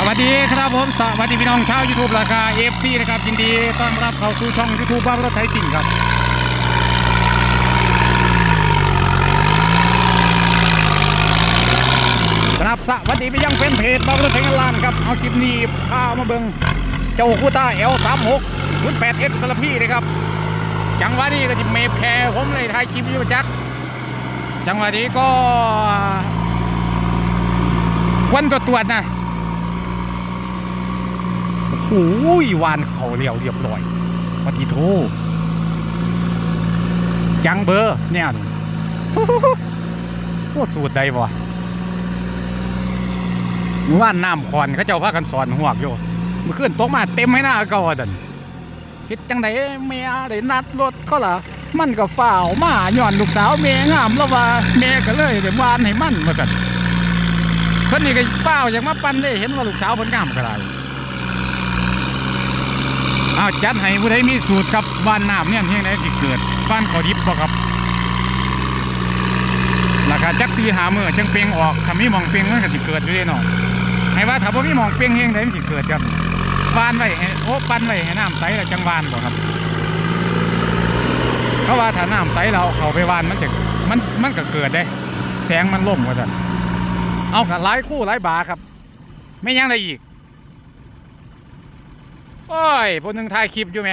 สวัสดีครับผมสวัสดีพี่น้องชาวยูทูบราคาเอฟซีนะครับยินดีต้อนรับเข้าสู่ช่องยูทูบบ้านรถไทยสิงครับครับสวัสดีไปยังเป็นเพจบ้านรถไทยกันลานครับเอาคลิปนี้พามาเบิ่งเจ้าคูต้าเอลสามหกศูนย์แปดเอสสลับพี่นะครับจังหวะนี้ก็จิเมฟแคร์ผมเลยถ่ายคลิปอยู่จักจังหวะนี้ก็วันตรวจนะ โอ้โหวานเขาเรียวเรียบร้อยปฏิโทจังเบอร์เนี่ยโคตรสูตรใดวะเมื่อว่านน้ำคอนเขาเจ้าพากันสอนหวกอยู่เมื่อคืนตกมาเต็มให้หน้าเก่าดันเฮ็ดจังไดแม่ได้นัดรถเขาล่ะมันก็ฝ่าวมาย้อนลูกสาวแม่งามแล้วว่าแม่ก็เลยเดี๋ยววานให้มันมาจันเพิ่นนี่ก็ฝ่าวอย่ากมาปั่นได้เห็นว่าลูกสาวเพิ่นงามก็ได้ อ้าวจัดให้ผู้ใดมีสูตรครับบ้านน้ำเนี่ยเพียงใดที่เกิดบ้านขอดิบบ่ครับราคาจักสีหาเมือจังเปลียงออกถ้ามีมองเปลียงมันก็สิเกิดอยู่เด้เนาะให้ว่าถ้าบ่มีมองเปลียงเฮงใดมันสิเกิดครับวานไว้ให้โอ้ปั้นไว้ให้น้ำใสแล้วจังวานบ่ครับเขาว่าถ้าน้ำใสเราเอาไปวานมันจะมันมันก็เกิดได้ แสงมันล่มว่าซั่นเอาก็หลายคู่หลายบาครับ ไม่ยังได้อีก โอ้ยพวกนึงถ่ายคลิปอยู่ไหม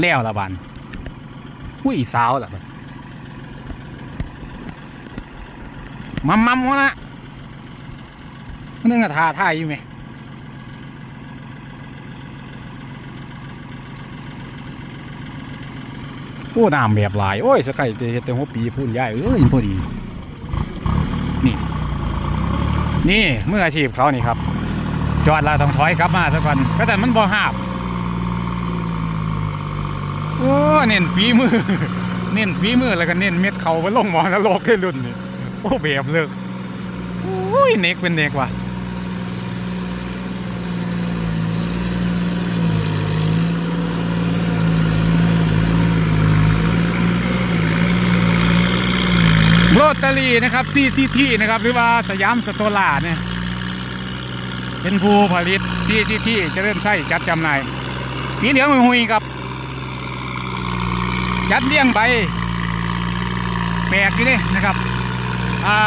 แล้วละบันอุ้ยสาวละบัน มัมมัมวะนะมันนึงอะท่าท่ายอยู่ไหมโอ้น้ำแบบหลาย โอ้ยสกายเฮ็ดแต่หัวปีพูนย่ายเอ้ยพอดี นี่ นี่เมื่ออาชีพเขานี่ครับ จอดแล้วต้องถอยกลับมาซะก่อนก็แต่มันบ่หาบโอ้เน้นฝีมือ เน้นฝีมือแล้วก็เน้นเม็ดเขาไปลงหมอนรกให้รุ่นนี่ โอ้แบบเลิกโอ้ยเน็กเป็นเน็กว่ะโรตารีนะครับ CCT นะครับ หรือว่าสยามสโตลาเนี่ย เป็นผู้ผลิต CCT จะเริ่มใช้จัดจำหน่าย สีเหลืองหุยครับ จัดเลี้ยงใบแปลกอยู่เด้นะครับ อ่า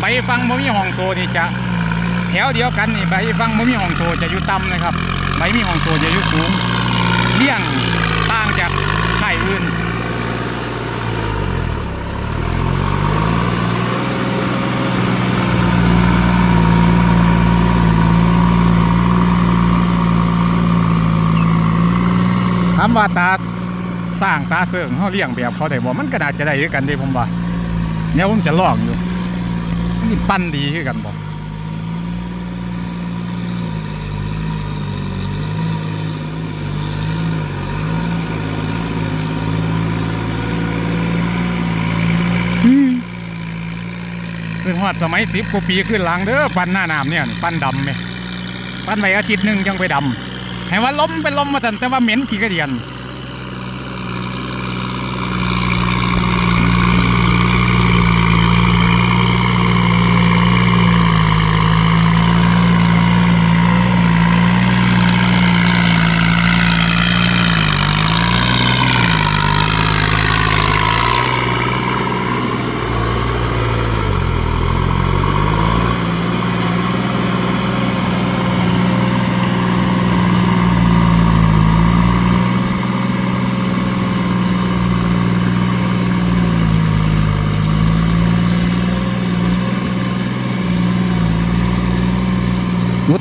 ใบฟังบ่มีห้องโซนี่จะแถวเดียวกันนี่ใบฟังบ่มีห้องโซจะอยู่ต่ำนะครับใบมีห้องโซจะอยู่สูงเลี่ยงต่างจากไข่อื่นถามว่าตาสร้างตาเสื่องเขาเลี้ยงแบบเขาได้บ่มันก็น่าจะได้คือกันด้ผมว่า เนี่ยผมจะลองอยู่มันสิปั้นดีคือกันบ่อืมคือฮอดสมัยสิบกว่าปีขึ้นหลังเด้อปั้นหน้าน้ำเนี่ยปั้นดำไหมปั้นไว้อาทิตย์หนึ่งจังไปดำให้ว่าล้มเป็นลมมาสันแต่ว่าเหม็นขี้กระเดียน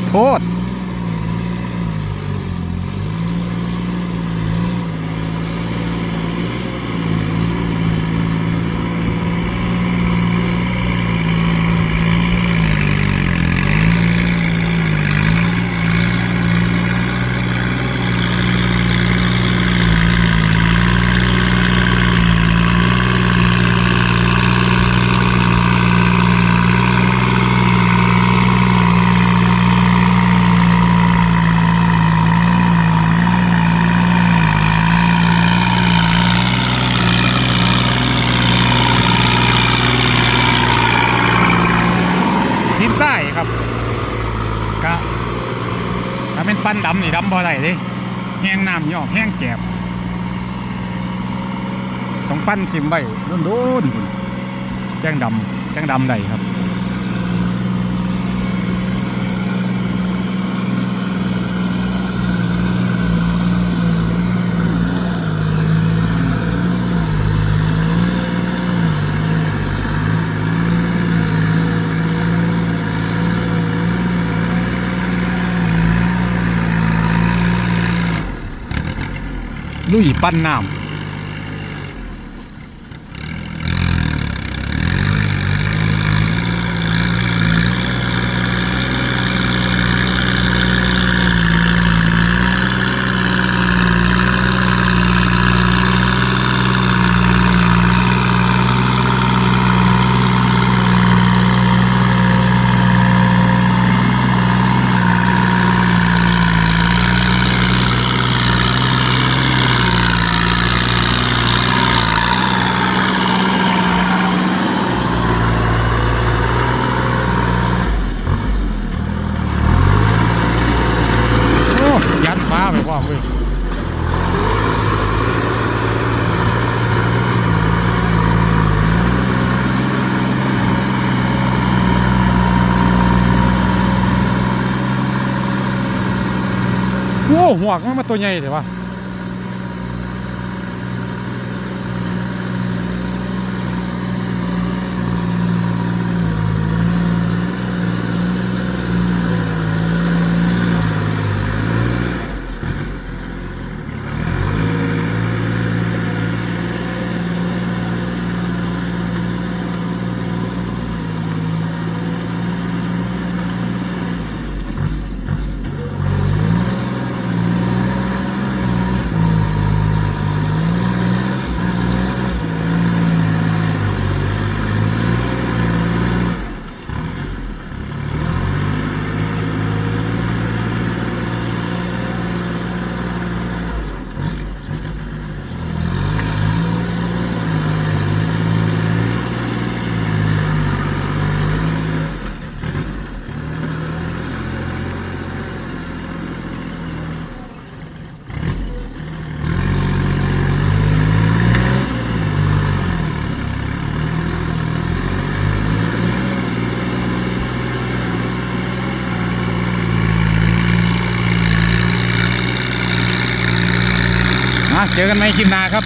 โทษนี่ ดำบ่อได้เด้แห้งน้ำยอกแห้งแกบต้องปั้นทิมใบรุ่นๆุ่นแจ้งดำแจ้งดำได้ครับ ลุยปั้นน้ำ หัวกมันมาตัวใหญ่เดี๋ยววะนะ เจอกันไหมคลิปหน้าครับ